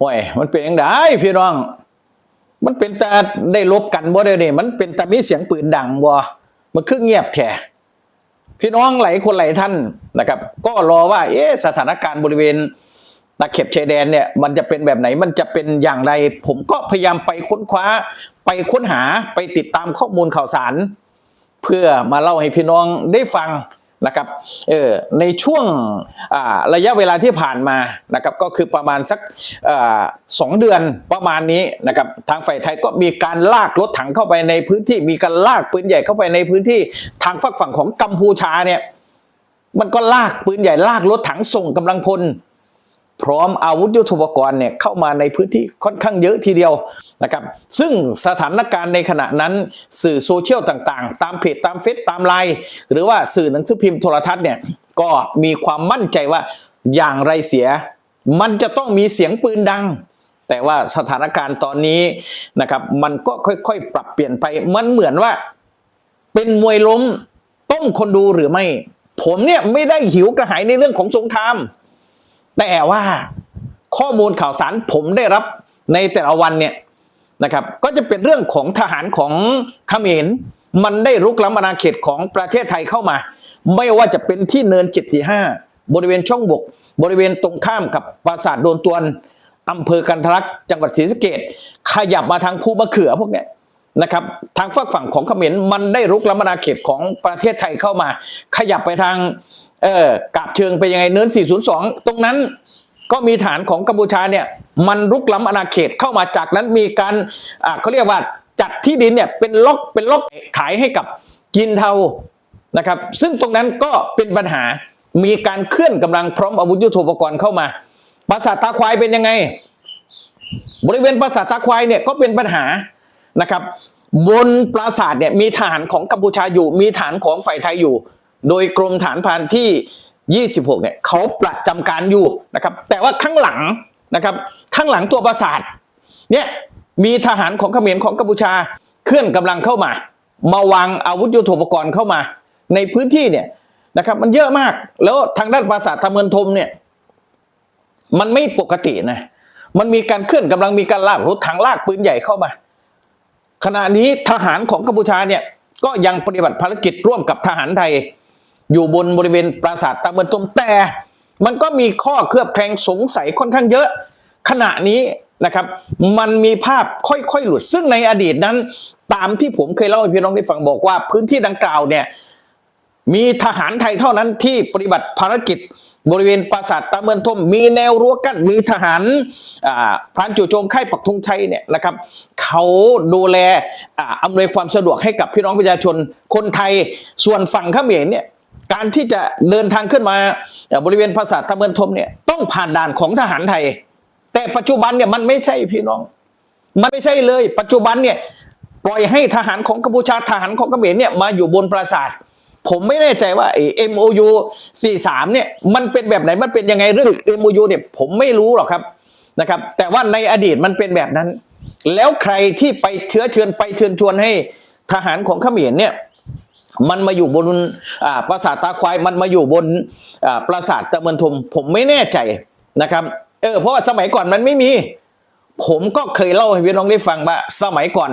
ห่วยมันเป็นยังไงพี่น้อง มันเป็นแต่ได้ลบกันบ่ได้เนี่ยมันเป็นแต่มีเสียงปืนดังบ่มันคือเงียบแท้พี่น้องหลายคนหลายท่านนะครับ ก็รอว่า เอ๊ะสถานการณ์บริเวณตะเข็บชายแดนเนี่ยมันจะเป็นแบบไหนมันจะเป็นอย่างไร ผมก็พยายามไปค้นคว้า ไปค้นหาไปติดตามข้อมูลข่าวสาร เพื่อมาเล่าให้พี่น้องได้ฟัง นะครับเออในช่วงระยะเวลาที่ผ่านมานะครับก็คือประมาณสักอสองเดือนประมาณนี้นะครับทางฝ่ายไทยก็มีการลากรถถังเข้าไปในพื้นที่มีการลากปืนใหญ่เข้าไปในพื้นที่ทางฝักฝั่งของกัมพูชาเนี่ยมันก็ลากปืนใหญ่ลากรถถังส่งกำลังพล พร้อมอาวุธยุทโธปกรณ์เนี่ยเข้ามาในพื้นที่ค่อนข้างเยอะทีเดียวนะครับ ซึ่งสถานการณ์ในขณะนั้นสื่อโซเชียลต่างๆ ตามเพจตามเฟซตามไลน์หรือว่าสื่อหนังสือพิมพ์โทรทัศน์เนี่ยก็มีความมั่นใจว่าอย่างไรเสีย มันจะต้องมีเสียงปืนดัง แต่ว่าสถานการณ์ตอนนี้นะครับ มันก็ค่อยๆ ปรับเปลี่ยนไปมันเหมือนว่า เป็นมวยล้มต้มคนดูหรือไม่ ผมเนี่ยไม่ได้หิวกระหายในเรื่องของสงคราม แต่ว่าข้อมูลข่าวสารผมได้รับในแต่ละวันเนี่ยนะครับ ก็จะเป็นเรื่องของทหารของเขมรมันได้รุกล้ำอาณาเขตของประเทศไทยเข้ามา ไม่ว่าจะเป็นที่เนิน 745 บริเวณช่องบก บริเวณตรงข้ามกับปราสาทโดนตวนอำเภอกันทรลักษ์จังหวัดศรีสะเกดขยับมาทางภูมะเขือพวกเนี้ยนะครับทางฝั่งของเขมรมันได้รุกล้ำอาณาเขตของประเทศไทยเข้ามา ขยับไปทาง เออกาบเชิงไปยังไงเนิน 402 ตรงนั้นก็มีฐานของกัมพูชาเนี่ยมันรุกล้ำอาณาเขตเข้ามาจากนั้นมีการอ่าเขาเรียกว่าจัดที่ดินเนี่ยเป็นล็อกเป็นล็อกขายให้กับจีนเทานะครับซึ่งตรงนั้นก็เป็นปัญหามีการเคลื่อนกำลังพร้อมอาวุธยุทโธปกรณ์เข้ามาปราสาทตาควายเป็นยังไง บริเวณปราสาทตาควายเนี่ยก็เป็นปัญหานะครับบนปราสาทเนี่ยมีฐานของกัมพูชาอยู่ มีฐานของฝ่ายไทยอยู่ โดยกรมฐานพรานที่ 26 เนี่ยเขาประจำการอยู่นะครับ แต่ว่าข้างหลังนะครับ ข้างหลังตัวปราสาทเนี่ยมีทหารของเขมรของกัมพูชาเคลื่อนกำลังเข้ามามาวางอาวุธยุทโธปกรณ์เข้ามา ในพื้นที่เนี่ยนะครับมันเยอะมากแล้วทางด้านปราสาททำเงินทมเนี่ยมันไม่ปกตินะมันมีการเคลื่อนกำลังมีการลากรถถังลากปืนใหญ่เข้ามา ขณะนี้ทหารของกัมพูชาเนี่ยก็ยังปฏิบัติภารกิจร่วมกับทหารไทย อยู่บนบริเวณปราสาทตะเมือนตมแต่มันก็มีข้อเคลือบแคลงสงสัยค่อนข้างเยอะ ขณะนี้นะครับ มันมีภาพค่อยๆหลุด ซึ่งในอดีตนั้น ตามที่ผมเคยเล่าให้พี่น้องได้ฟังบอกว่า พื้นที่ดังกล่าวเนี่ยมีทหารไทยเท่านั้นที่ปฏิบัติภารกิจบริเวณปราสาทตาเมือนทม มีแนวรั้วกั้นมีทหารพรานจู่โจมค่ายปักธงชัยเนี่ยนะครับเขาดูแลออำนวยความสะดวกให้กับพี่น้องประชาชนคนไทยส่วนฝั่งเขมรเนี่ย การที่จะเดินทางขึ้นมาบริเวณปราสาทตาเมือนทมเนี่ยต้องผ่านด่านของทหารไทย แต่ปัจจุบันเนี่ยมันไม่ใช่พี่น้อง มันไม่ใช่เลย ปัจจุบันเนี่ยปล่อยให้ทหารของกัมพูชาทหารของเขมรเนี่ยมาอยู่บนปราสาทผมไม่แน่ใจว่าไอ้ MOU 43เนี่ยมันเป็นแบบไหนมันเป็นยังไงเรื่อง MOU เนี่ยผมไม่รู้หรอกครับนะครับ แต่ว่าในอดีตมันเป็นแบบนั้น แล้วใครที่ไปเชื้อเชิญไปเชิญชวนให้ทหารของเขมรเนี่ย มันมาอยู่บนอ่าปราสาทตาควาย มันมาอยู่บนอ่าปราสาทตะเมือนทมผมไม่แน่ใจนะครับ เออเพราะว่าสมัยก่อนมันไม่มี ผมก็เคยเล่าให้พี่น้องได้ฟังว่าสมัยก่อน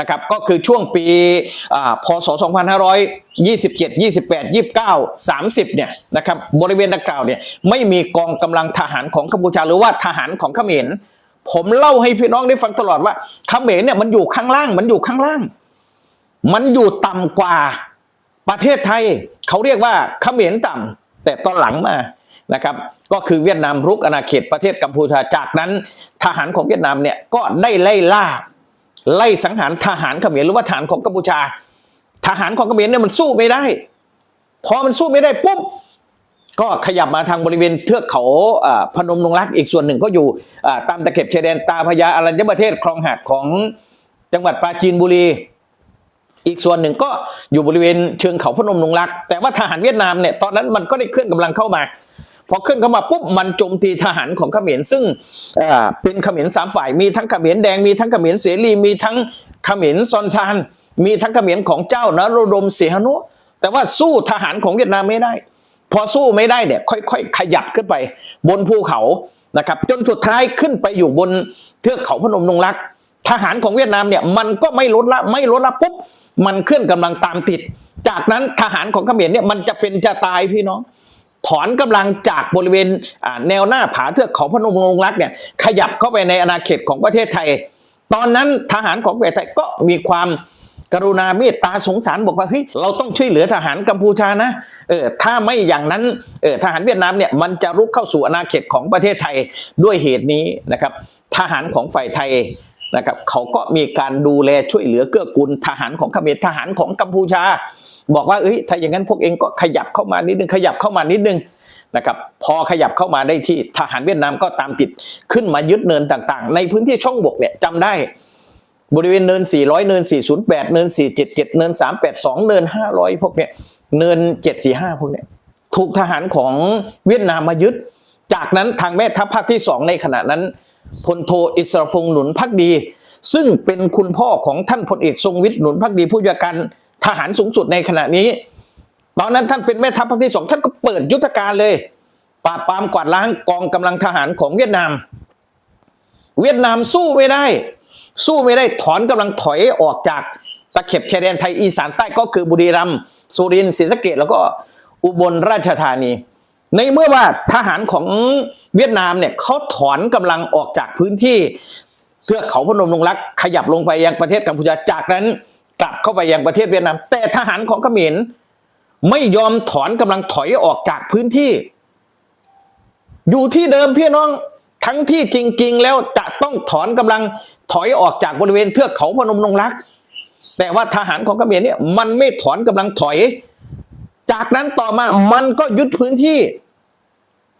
นะครับก็คือช่วงปีอ่าพศ 2527 28 29 30 เนี่ยนะครับบริเวณดังกล่าวเนี่ยไม่มีกองกำลังทหารของกัมพูชาหรือว่าทหารของเขมรผมเล่าให้พี่น้องได้ฟังตลอดว่าเขมรเนี่ยมันอยู่ข้างล่าง มันอยู่ข้างล่าง มันอยู่ต่ำกว่า ประเทศไทยเขาเรียกว่าเขมรต่ำแต่ตอนหลังมานะครับ ก็คือเวียดนามรุกอาณาเขตประเทศกัมพูชาจากนั้น ทหารของเวียดนามเนี่ยก็ได้ไล่ล่า ไล่สังหารทหารเขมรหรือว่าทหารของกัมพูชา ทหารของเขมรเนี่ยมันสู้ไม่ได้ พอมันสู้ไม่ได้ปุ๊บก็ขยับมาทางบริเวณเทือกเขาพนมนงรักอีกส่วนหนึ่งก็อยู่ตามตะเข็บชายแดนตาพญาอรัญญประเทศคลองหาดของจังหวัดปราจีนบุรี อีกส่วนหนึ่งก็อยู่บริเวณเชิงเขาพนมนงรัก แต่ว่าทหารเวียดนามเนี่ยตอนนั้นมันก็ได้เคลื่อนกำลังเข้ามา พอขึ้นเข้ามาปุ๊บมันโจมตีทหารของเขมรซึ่งเป็นเขมรสามฝ่ายมีทั้งเขมรแดงมีทั้งเขมรเสรีมีทั้งเขมรซอนชานมีทั้งเขมรของเจ้านโรดมเสียหนุแต่ว่าสู้ทหารของเวียดนามไม่ได้ พอสู้ไม่ได้เนี่ยค่อยๆขยับขึ้นไป บนภูเขานะครับจนสุดท้ายขึ้นไปอยู่บนเทือกเขาพนมนงรัก ทหารของเวียดนามเนี่ยมันก็ไม่ลดละไม่ลดละปุ๊บ มันเคลื่อนกำลังตามติด จากนั้นทหารของเขมรเนี่ยมันจะเป็นจะตายพี่น้องถอนกำลังจากบริเวณแนวหน้าผาเทือกเขาพนมรุงรักเนี่ยขยับเข้าไปในอาณาเขตของประเทศไทย ตอนนั้นทหารของประเทศไทยก็มีความกรุณาเมตตาสงสารบอกว่าเฮ้ยเราต้องช่วยเหลือทหารกัมพูชานะเออถ้าไม่อย่างนั้นเออทหารเวียดนามเนี่ยมันจะรุกเข้าสู่อาณาเขตของประเทศไทยด้วยเหตุนี้นะครับ ทหารของฝ่ายไทย นะครับเขาก็มีการดูแลช่วยเหลือเกื้อกูลทหารของเขมรทหารของกัมพูชา บอกว่าเอ้ยถ้าอย่างนั้นพวกเองก็ขยับเข้ามานิดนึงขยับเข้ามานิดนึงนะครับพอขยับเข้ามาได้ที่ทหารเวียดนามก็ตามติดขึ้นมายึดเนินต่างๆ ในพื้นที่ช่องบกเนี่ยจำได้บริเวณเนิน 400 เนิน 408 เนิน 477 เนิน 382 เนิน 500 พวกเนี้ยเนิน 745 พวกเนี้ยถูกทหารของเวียดนามมายึด จากนั้นทางแม่ทัพภาคที่ 2 ในขณะนั้น พลโทอิสรพงษ์หนุนพักดี ซึ่งเป็นคุณพ่อของท่านพลเอกทรงวิทย์หนุนพักดีผู้จัดการทหารสูงสุดในขณะนี้ ตอนนั้นท่านเป็นแม่ทัพภาคที่สองท่านก็เปิดยุทธการเลย ปราบปรามกวาดล้างกองกำลังทหารของเวียดนาม เวียดนามสู้ไม่ได้ สู้ไม่ได้ถอนกำลังถอยออกจากตะเข็บชายแดนไทยอีสานใต้ก็คือบุรีรัมย์สุรินทร์ศรีสะเกดแล้วก็อุบลราชธานี ในเมื่อว่าทหารของเวียดนามเนี่ยเขาถอนกำลังออกจากพื้นที่เทือกเขาพนมลงรักขยับลงไปยังประเทศกัมพูชาจากนั้นกลับเข้าไปยังประเทศเวียดนาม แต่ทหารของเขมรไม่ยอมถอนกำลังถอยออกจากพื้นที่ อยู่ที่เดิมพี่น้องทั้งที่จริง ๆ แล้วจะต้องถอนกำลังถอยออกจากบริเวณเทือกเขาพนมนงรัก แต่ว่าทหารของเขมรเนี่ยมันไม่ถอนกำลังถอย จากนั้นต่อมามันก็ยึดพื้นที่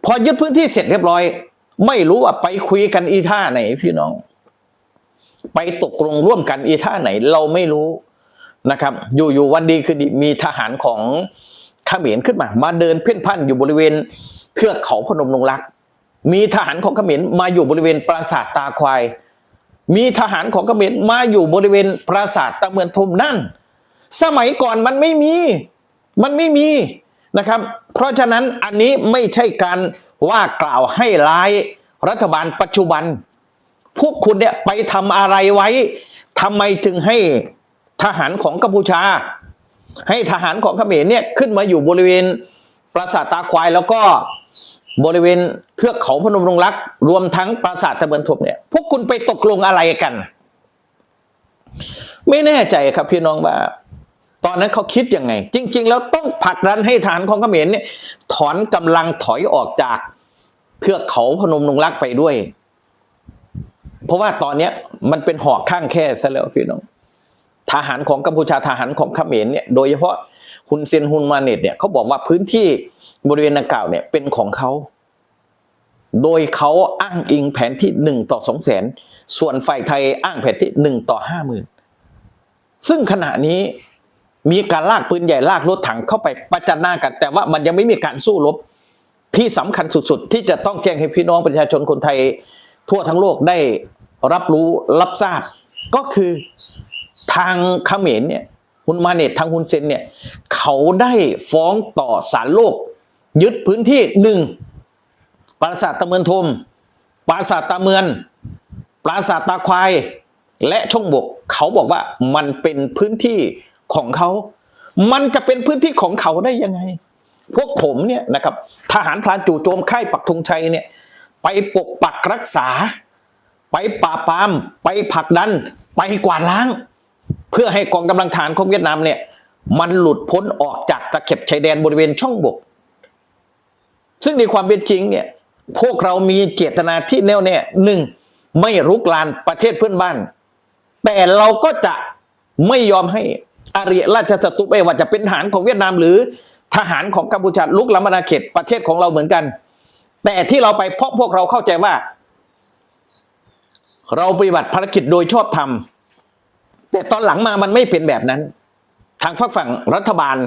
พอยึดพื้นที่เสร็จเรียบร้อย ไม่รู้ว่าไปคุยกันอีท่าไหนพี่น้อง ไปตกลงร่วมกันอีท่าไหน เราไม่รู้นะครับ อยู่ๆวันดีคือมีทหารของเขมรขึ้นมา มาเดินเพ่นพ่านอยู่บริเวณเทือกเขาพนมนงรัก มีทหารของเขมรมาอยู่บริเวณปราสาทตาควาย มีทหารของเขมรมาอยู่บริเวณปราสาทตะเมือนทมนั่น สมัยก่อนมันไม่มี มันไม่มีนะครับ เพราะฉะนั้นอันนี้ไม่ใช่การว่ากล่าวให้ร้ายรัฐบาลปัจจุบัน พวกคุณเนี่ยไปทำอะไรไว้ทำไมจึงให้ทหารของกัมพูชา ให้ทหารของเขมรเนี่ยขึ้นมาอยู่บริเวณปราสาทตาควายแล้วก็บริเวณเทือกเขาพนมรงรัก รวมทั้งปราสาทตะเบินทบเนี่ยพวกคุณไปตกลงอะไรกัน ไม่แน่ใจครับพี่น้องว่า ตอนนั้นเขาคิดยังไง จริง ๆ แล้วต้องผลักดันให้ฐานของเขมรเนี่ยถอนกำลังถอยออกจากเทือกเขาพนมนงรักไปด้วย เพราะว่าตอนเนี้ยมันเป็นหอกข้างแค่ซะแล้วพี่น้องทหารของกัมพูชาทหารของเขมรเนี่ยโดยเฉพาะฮุนเซนฮุนมาเนตเนี่ยเขาบอกว่าพื้นที่บริเวณดังกล่าวเนี่ยเป็นของเขา โดยเขาอ้างอิงแผนที่หนึ่งต่อสองแสนส่วนฝ่ายไทยอ้างแผนที่หนึ่งต่อห้าหมื่นซึ่งขณะนี้ มีการลากปืนใหญ่ลากรถถังเข้าไปประจันหน้ากัน แต่ว่ามันยังไม่มีการสู้รบที่สำคัญสุดๆ ที่จะต้องแจ้งให้พี่น้องประชาชนคนไทย ทั่วทั้งโลกได้รับรู้รับทราบ ก็คือทางเขมรเนี่ยฮุนมาเนตทางฮุนเซนเนี่ยเขาได้ฟ้องต่อศาลโลก ยึดพื้นที่หนึ่งปราสาทตะเมือนทมปราสาทตาเมือน ปราสาทตาควายและช่องบก เขาบอกว่ามันเป็นพื้นที่ ของเขา มันจะเป็นพื้นที่ของเขาได้ยังไง พวกผมเนี่ยนะครับทหารพรานจู่โจมค่ายปักธงชัยเนี่ยไปปกปักรักษา ไปปราปาม ไปผักดัน ไปกวาดล้าง เพื่อให้กองกำลังฐานของเวียดนามเนี่ยมันหลุดพ้นออกจากตะเข็บชายแดนบริเวณช่องบก ซึ่งในความเป็นจริงเนี่ยพวกเรามีเจตนาที่แน่วแน่หนึ่งไม่รุกรานประเทศเพื่อนบ้าน แต่เราก็จะไม่ยอมให้ อาริยราชศัตรูไม่ว่าจะเป็นทหารของเวียดนามหรือทหารของกัมพูชาลุกล้ำอาณาเขตประเทศของเราเหมือนกัน แต่ที่เราไปเพราะพวกเราเข้าใจว่า เราปฏิบัติภารกิจโดยชอบธรรมแต่ตอนหลังมามันไม่เป็นแบบนั้น ทางฝั่งรัฐบาล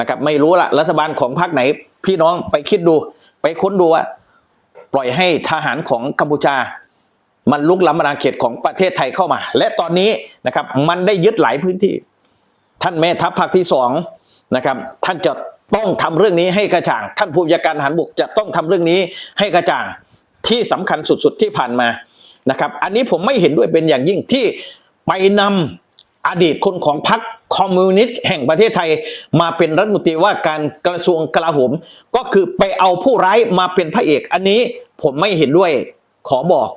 นะครับ ไม่รู้ละรัฐบาลของพรรคไหน พี่น้องไปคิดดู ไปค้นดูว่า ปล่อยให้ทหารของกัมพูชา มันลุกล้ำอาณาเขตของประเทศไทยเข้ามา และตอนนี้นะครับ มันได้ยึดหลายพื้นที่ ท่านแม่ทัพภาคที่สองนะครับ ท่านจะต้องทำเรื่องนี้ให้กระจ่าง ท่านผู้บัญชาการหารบกจะต้องทำเรื่องนี้ให้กระจ่างที่สำคัญสุดๆที่ผ่านมานะครับ อันนี้ผมไม่เห็นด้วยเป็นอย่างยิ่งที่ไปนำอดีตคนของพรรคคอมมิวนิสต์แห่งประเทศไทย มาเป็นรัฐมนตรีว่าการกระทรวงกลาโหม ก็คือไปเอาผู้ร้ายมาเป็นพระเอก อันนี้ผมไม่เห็นด้วยขอบอก